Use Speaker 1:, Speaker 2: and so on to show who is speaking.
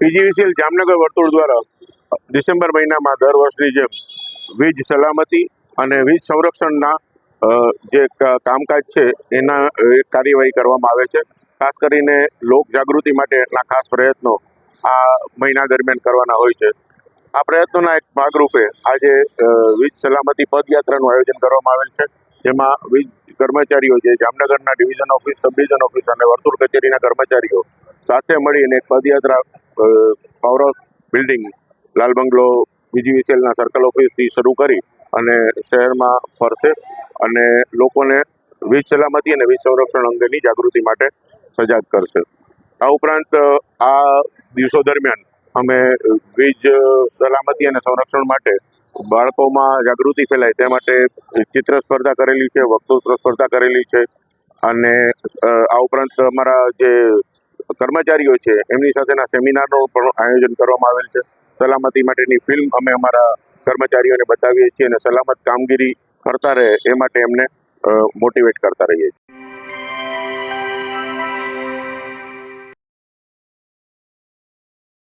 Speaker 1: PGVCL Jamnagar વર્તુળ દ્વારા December મહિનામાં દર વર્ષની જેમ વીજ સલામતી અને વીજ સંરક્ષણના જે કામકાજ છે, એના કાર્યવાહી કરવામાં આવે છે. ખાસ કરીને લોક જાગૃતિ માટેના ખાસ પ્રયત્નો આ મહિના દરમિયાન કરવાના હોય છે. આ પ્રયત્નોના એક ભાગરૂપે આજે વીજ સલામતી પદયાત્રાનું આયોજન કરવામાં આવેલ છે. જેમાં વીજ કર્મચારીઓ જે જામનગરના ડિવિઝન ઓફિસ, સબ ઓફિસ અને વર્તુળ કચેરીના કર્મચારીઓ સાથે મળીને એક પદયાત્રા power house building Lal Bungalow બીજીવીસીએલના circle ઓફિસથી શરૂ કરી અને શહેરમાં ફરશે અને લોકોને વીજ સલામતી અને વીજ સંરક્ષણ અંગેની જાગૃતિ માટે સજાગ કરશે. આ ઉપરાંત આ દિવસો દરમિયાન અમે વીજ સલામતી અને સંરક્ષણ માટે બાળકોમાં જાગૃતિ ફેલાય તે માટે ચિત્ર સ્પર્ધા કરેલી છે વક્તૃત્વ સ્પર્ધા કરેલી છે અને આ ઉપરાંત અમારા જે કર્મચારીઓ છે, એમની સાથેના સેમિનારનું પણ આયોજન કરવામાં આવેલ છે. સલામતી માટેની ફિલ્મ અમે અમારા કર્મચારીઓને બતાવીએ છીએ અને સલામત કામગીરી કરતા રહે એ માટે એમને મોટિવેટ કરતા રહીએ છીએ.